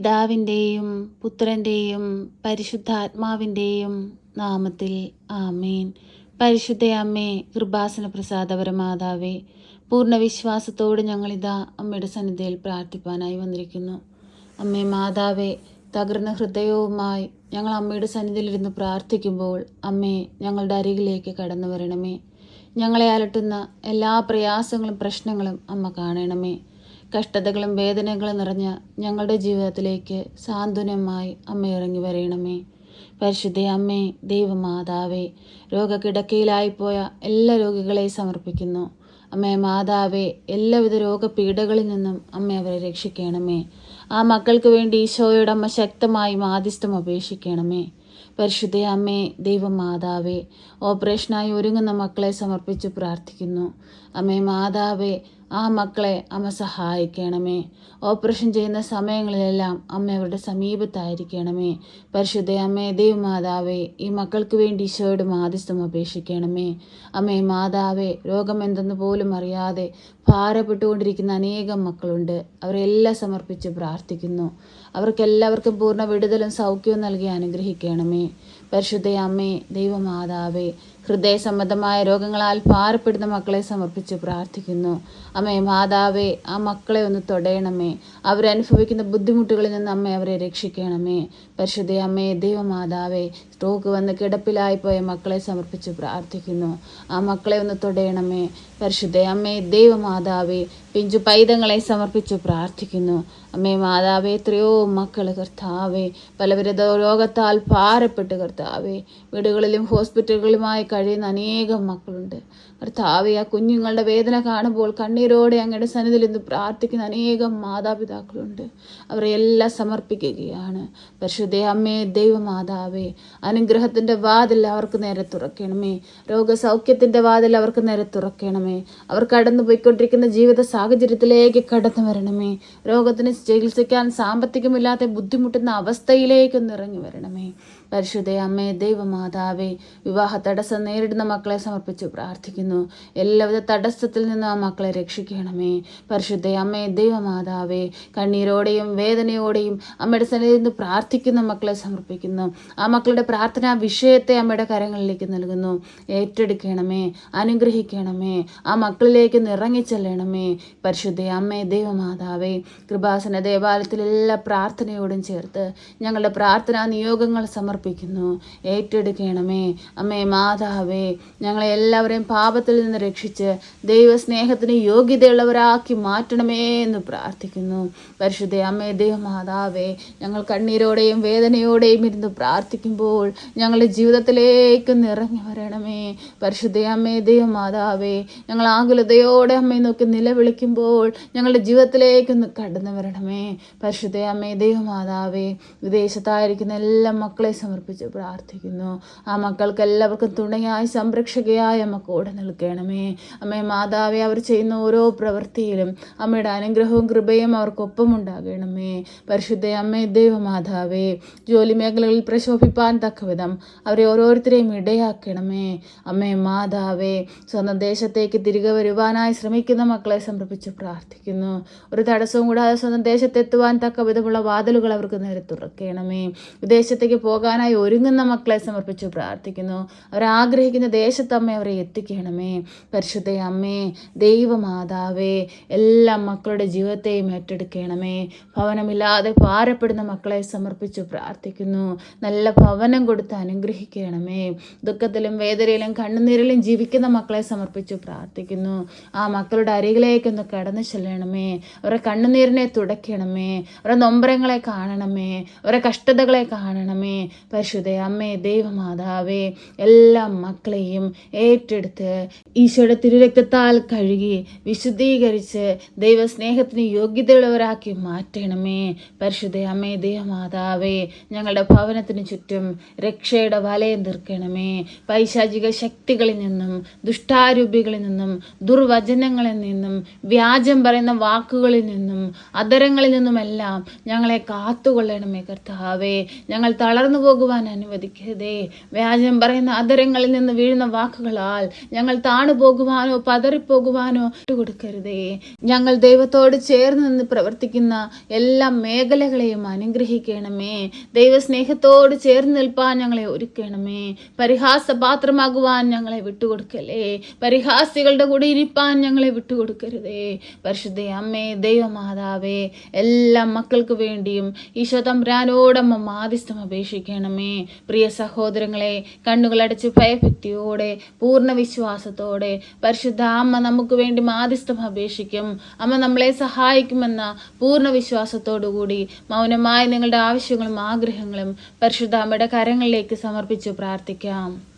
പിതാവിന്റെയും പുത്രന്റെയും പരിശുദ്ധാത്മാവിന്റെയും നാമത്തിൽ ആമേൻ. പരിശുദ്ധ അമ്മേ കൃപാസന പ്രസാദപരമാതാവേ പൂർണ വിശ്വാസത്തോട് ഞങ്ങളിതാ അമ്മയുടെ സന്നിധിയിൽ പ്രാർത്ഥിപ്പാനായി വന്നിരിക്കുന്നു. അമ്മേ മാതാവേ തകർന്ന ഹൃദയവുമായി ഞങ്ങൾ അമ്മയുടെ സന്നിധിയിലിരുന്ന് പ്രാർത്ഥിക്കുമ്പോൾ അമ്മേ ഞങ്ങളുടെ അരികിലേക്ക് കടന്നു വരണമേ. ഞങ്ങളെ അലട്ടുന്ന എല്ലാ പ്രയാസങ്ങളും പ്രശ്നങ്ങളും അമ്മ കാണണമേ. കഷ്ടതകളും വേദനകളും നിറഞ്ഞ ഞങ്ങളുടെ ജീവിതത്തിലേക്ക് സാന്ത്വനമായി അമ്മ ഇറങ്ങി വരയണമേ പരിശുദ്ധ അമ്മേ ദൈവമാതാവേ രോഗകിടക്കയിലായിപ്പോയ എല്ലാ രോഗികളെയും സമർപ്പിക്കുന്നു. അമ്മേ മാതാവേ എല്ലാവിധ രോഗപീഠകളിൽ നിന്നും അമ്മ അവരെ രക്ഷിക്കണമേ. ആ മക്കൾക്ക് വേണ്ടി ഈശോയുടെ അമ്മ ശക്തമായി മാധ്യസ്ഥം അപേക്ഷിക്കണമേ. പരിശുദ്ധ അമ്മേ ദൈവമാതാവേ ഓപ്പറേഷനായി ഒരുങ്ങുന്ന മക്കളെ സമർപ്പിച്ച് പ്രാർത്ഥിക്കുന്നു. അമ്മേ മാതാവേ ആ മക്കളെ അമ്മ സഹായിക്കണമേ. ഓപ്പറേഷൻ ചെയ്യുന്ന സമയങ്ങളിലെല്ലാം അമ്മ അവരുടെ സമീപത്തായിരിക്കണമേ. പരിശുദ്ധ അമ്മേ ദൈവമാതാവേ ഈ മക്കൾക്ക് വേണ്ടി ഈശോയുടെ മാധ്യസ്ഥം അപേക്ഷിക്കണമേ. അമ്മേ മാതാവേ രോഗമെന്തെന്ന് പോലും അറിയാതെ ഭാരപ്പെട്ടുകൊണ്ടിരിക്കുന്ന അനേകം മക്കളുണ്ട്. അവരെല്ലാം സമർപ്പിച്ച് പ്രാർത്ഥിക്കുന്നു. അവർക്കെല്ലാവർക്കും പൂർണ വിടുതലും സൗഖ്യവും നൽകി അനുഗ്രഹിക്കണമേ. പരിശുദ്ധ അമ്മേ ദൈവമാതാവേ ഹൃദയ സംബന്ധമായ രോഗങ്ങളാൽ ഭാരപ്പെടുന്ന മക്കളെ സമർപ്പിച്ച് പ്രാർത്ഥിക്കുന്നു. അമ്മേ മാതാവേ ആ മക്കളെ ഒന്ന് തൊടയണമേ. അവരനുഭവിക്കുന്ന ബുദ്ധിമുട്ടുകളിൽ നിന്ന് അമ്മ അവരെ രക്ഷിക്കണമേ. പരിശുദ്ധ അമ്മേ ദൈവമാതാവേ സ്ട്രോക്ക് വന്ന് കിടപ്പിലായി പോയ മക്കളെ സമർപ്പിച്ച് പ്രാർത്ഥിക്കുന്നു. ആ മക്കളെ ഒന്ന് തൊടയണമേ. പരിശുദ്ധ അമ്മേ ദൈവമാതാവേ പിഞ്ചു പൈതങ്ങളെ സമർപ്പിച്ചു പ്രാർത്ഥിക്കുന്നു. അമ്മേ മാതാവേ എത്രയോ മക്കൾ കർത്താവേ പലവിധ രോഗത്താൽ ഭാരപ്പെട്ട് കർത്താവേ വീടുകളിലും ഹോസ്പിറ്റലുകളുമായി കഴിയുന്ന അനേകം മക്കളുണ്ട്. കർത്താവേ ആ കുഞ്ഞുങ്ങളുടെ വേദന കാണുമ്പോൾ കണ്ണീരോടെ അങ്ങയുടെ സന്നിധിയിൽ നിന്ന് പ്രാർത്ഥിക്കുന്ന അനേകം മാതാപിതാക്കളുണ്ട്. അവരെ എല്ലാം സമർപ്പിക്കുകയാണ്. പരിശുദ്ധ അമ്മേ ദൈവമാതാവേ അനുഗ്രഹത്തിന്റെ വാതിൽ അവർക്ക് നേരെ തുറക്കണമേ. രോഗസൗഖ്യത്തിന്റെ വാതിൽ അവർക്ക് നേരെ തുറക്കണമേ. അവർ കടന്നു പോയിക്കൊണ്ടിരിക്കുന്ന ജീവിത സാഹചര്യത്തിലേക്ക് കടന്നു വരണമേ. രോഗത്തിന് ചികിത്സിക്കാൻ സാമ്പത്തികമില്ലാതെ ബുദ്ധിമുട്ടുന്ന അവസ്ഥയിലേക്കൊന്നിറങ്ങി വരണമേ. പരിശുദ്ധ അമ്മേ ദൈവമാതാവേ വിവാഹ തടസ്സം നേരിടുന്ന മക്കളെ സമർപ്പിച്ച് പ്രാർത്ഥിക്കുന്നു. എല്ലാവിധ തടസ്സത്തിൽ നിന്നും ആ മക്കളെ രക്ഷിക്കണമേ. പരിശുദ്ധ അമ്മേ ദൈവമാതാവേ കണ്ണീരോടെയും വേദനയോടെയും അമ്മയുടെ സന്നിധിയിൽ നിന്ന് പ്രാർത്ഥിക്കുന്ന മക്കളെ സമർപ്പിക്കുന്നു. ആ മക്കളുടെ പ്രാർത്ഥനാ വിഷയത്തെ അമ്മയുടെ കരങ്ങളിലേക്ക് നൽകുന്നു. ഏറ്റെടുക്കണമേ അനുഗ്രഹിക്കണമേ ആ മക്കളിലേക്ക് നിറങ്ങിച്ചെല്ലണമേ പരിശുദ്ധ അമ്മേ ദൈവമാതാവേ കൃപാസന ദേവാലയത്തിലെല്ലാ പ്രാർത്ഥനയോടും ചേർത്ത് ഞങ്ങളുടെ പ്രാർത്ഥനാ നിയോഗങ്ങൾ സമർപ്പിക്കുന്നു ഏറ്റെടുക്കണമേ. അമ്മേ മാതാവേ ഞങ്ങളെ എല്ലാവരെയും പാപത്തിൽ നിന്ന് രക്ഷിച്ച് ദൈവസ്നേഹത്തിന് യോഗ്യതയുള്ളവരാക്കി മാറ്റണമേ എന്ന് പ്രാർത്ഥിക്കുന്നു. പരിശുദ്ധ അമ്മേ ദൈവമാതാവേ ഞങ്ങൾ കണ്ണീരോടെയും വേദനയോടെയും ഇരുന്ന് പ്രാർത്ഥിക്കുമ്പോൾ ഞങ്ങളുടെ ജീവിതത്തിലേക്ക് നിറഞ്ഞു വരണമേ. പരിശുദ്ധ അമ്മേ ദൈവമാതാവേ ഞങ്ങൾ ആകുലതയോടെ അമ്മയെ നോക്കി നിലവിളിക്കുമ്പോൾ ഞങ്ങളുടെ ജീവിതത്തിലേക്ക് ഒന്ന് കടന്നു വരണമേ. പരിശുദ്ധ അമ്മേ ദൈവമാതാവേ വിദേശത്തായിരിക്കുന്ന എല്ലാ മക്കളെ സമർപ്പിച്ച് പ്രാർത്ഥിക്കുന്നു. ആ മക്കൾക്ക് എല്ലാവർക്കും തുണയായി സംരക്ഷകയായി അമ്മ കൂടെ നിൽക്കണമേ. അമ്മേ മാതാവെ അവർ ചെയ്യുന്ന ഓരോ പ്രവൃത്തിയിലും അമ്മയുടെ അനുഗ്രഹവും കൃപയും അവർക്കൊപ്പം ഉണ്ടാകണമേ. പരിശുദ്ധ അമ്മേ ദൈവമാതാവേ ജോലി മേഖലകളിൽ പ്രശോഭിപ്പാൻ തക്കവിധം അവരെ ഓരോരുത്തരെയും ഇടയാക്കണമേ. അമ്മേ മാതാവേ സ്വന്തം ദേശത്തേക്ക് തിരികെ വരുവാനായി ശ്രമിക്കുന്ന മക്കളെ സമർപ്പിച്ച് പ്രാർത്ഥിക്കുന്നു. ഒരു തടസ്സവും കൂടാതെ സ്വന്തം ദേശത്തെത്തുവാൻ തക്ക വിധമുള്ള വാതിലുകൾ അവർക്ക് നേരെ തുറക്കണമേ. വിദേശത്തേക്ക് പോകാനായി ഒരുങ്ങുന്ന മക്കളെ സമർപ്പിച്ച് പ്രാർത്ഥിക്കുന്നു. അവരാഗ്രഹിക്കുന്ന ദേശത്തമ്മ അവരെ എത്തിക്കണമേ. പരിശുദ്ധ അമ്മേ ദൈവമാതാവേ എല്ലാ മക്കളുടെ ജീവിതത്തെയും ഏറ്റെടുക്കണമേ. ഭവനമില്ലാതെ പാരപ്പെടുന്ന മക്കളെ സമർപ്പിച്ച് പ്രാർത്ഥിക്കുന്നു. നല്ല ഭവനം കൊടുത്ത് അനുഗ്രഹിക്കണമേ. ദുഃഖത്തിലും വേദനയിലും കണ്ണുനീരിലും ജീവിക്കുന്ന മക്കളെ സമർപ്പിച്ച് പ്രാർത്ഥിക്കുന്നു. ആ മക്കളുടെ അരികിലേക്കൊന്ന് കടന്നു ചെല്ലണമേ. അവരുടെ കണ്ണുനീരിനെ തുടയ്ക്കണമേ. അവരുടെ നൊമ്പരങ്ങളെ കാണണമേ. അവരുടെ കഷ്ടതകളെ കാണണമേ. പരിശുദ്ധ അമ്മേ ദൈവമാതാവേ എല്ലാ മക്കളെയും ഏറ്റെടുത്ത് ഈശോയുടെ തിരുരക്തത്താൽ കഴുകി വിശുദ്ധീകരിച്ച് ദൈവസ്നേഹത്തിന് യോഗ്യതയുള്ളവരാക്കി മാറ്റണമേ. പരിശുദ്ധ അമ്മേ ദൈവമാതാവേ ഞങ്ങളുടെ ഭവനത്തിന് ചുറ്റും രക്ഷയുടെ വലയം തീർക്കണമേ. പൈശാചിക ശക്തികളിൽ നിന്നും ദുഷ്ടാരൂപികളിൽ നിന്നും ദുർവചനങ്ങളിൽ നിന്നും വ്യാജം പറയുന്ന വാക്കുകളിൽ നിന്നും അതരങ്ങളിൽ നിന്നുമെല്ലാം ഞങ്ങളെ കാത്തുകൊള്ളണമേ കർത്താവേ. ഞങ്ങൾ തളർന്നു പോകുവാൻ അനുവദിക്കരുതേ. വ്യാജം പറയുന്ന അതരങ്ങളിൽ നിന്ന് വീഴുന്ന വാക്കുകളാൽ ഞങ്ങൾ താ താണു പോകുവാനോ പതറിപ്പോകുവാനോ കൊടുക്കരുതേ. ഞങ്ങൾ ദൈവത്തോട് ചേർന്ന് നിന്ന് പ്രവർത്തിക്കുന്ന എല്ലാ മേഖലകളെയും അനുഗ്രഹിക്കണമേ. ദൈവസ്നേഹത്തോട് ചേർന്ന് നിൽപ്പാൻ ഞങ്ങളെ ഒരുക്കണമേ. പരിഹാസപാത്രമാകുവാൻ ഞങ്ങളെ വിട്ടുകൊടുക്കല്ലേ. പരിഹാസികളുടെ കൂടെ ഇരിപ്പാൻ ഞങ്ങളെ വിട്ടുകൊടുക്കരുതേ. പരിശുദ്ധ അമ്മേ ദൈവമാതാവേ എല്ലാ മക്കൾക്ക് വേണ്ടിയും ഈശോ തമ്പ്രാനോടമ്മ മാധ്യസ്ഥം അപേക്ഷിക്കണമേ. പ്രിയ സഹോദരങ്ങളെ കണ്ണുകളടച്ച് ഭയഭക്തിയോടെ പൂർണ വിശ്വാസത്തോടെ പരിശുദ്ധ അമ്മ നമുക്ക് വേണ്ടി മാധ്യസ്ഥം അപേക്ഷിക്കും. അമ്മ നമ്മളെ സഹായിക്കുമെന്ന പൂർണ വിശ്വാസത്തോടുകൂടി മൗനമായി നിങ്ങളുടെ ആവശ്യങ്ങളും ആഗ്രഹങ്ങളും പരിശുദ്ധ അമ്മയുടെ കരങ്ങളിലേക്ക് സമർപ്പിച്ച് പ്രാർത്ഥിക്കാം.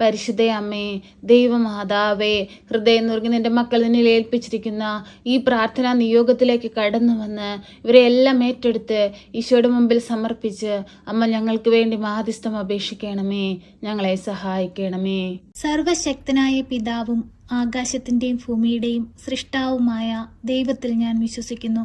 പരിശുദ്ധ അമ്മേ ദൈവമാതാവേ ഹൃദയം നുറുകി നിന്റെ മക്കൾ നിന്നിൽ ഏൽപ്പിച്ചിരിക്കുന്ന ഈ പ്രാർത്ഥനാ നിയോഗത്തിലേക്ക് കടന്നു വന്ന് ഇവരെ എല്ലാം ഏറ്റെടുത്ത് ഈശോയുടെ മുമ്പിൽ സമർപ്പിച്ച് അമ്മ ഞങ്ങൾക്ക് വേണ്ടി മാധ്യസ്ഥം അപേക്ഷിക്കണമേ ഞങ്ങളെ സഹായിക്കണമേ. സർവശക്തനായ പിതാവും ആകാശത്തിന്റെയും ഭൂമിയുടെയും സൃഷ്ടാവുമായ ദൈവത്തിൽ ഞാൻ വിശ്വസിക്കുന്നു.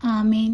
ആമേൻ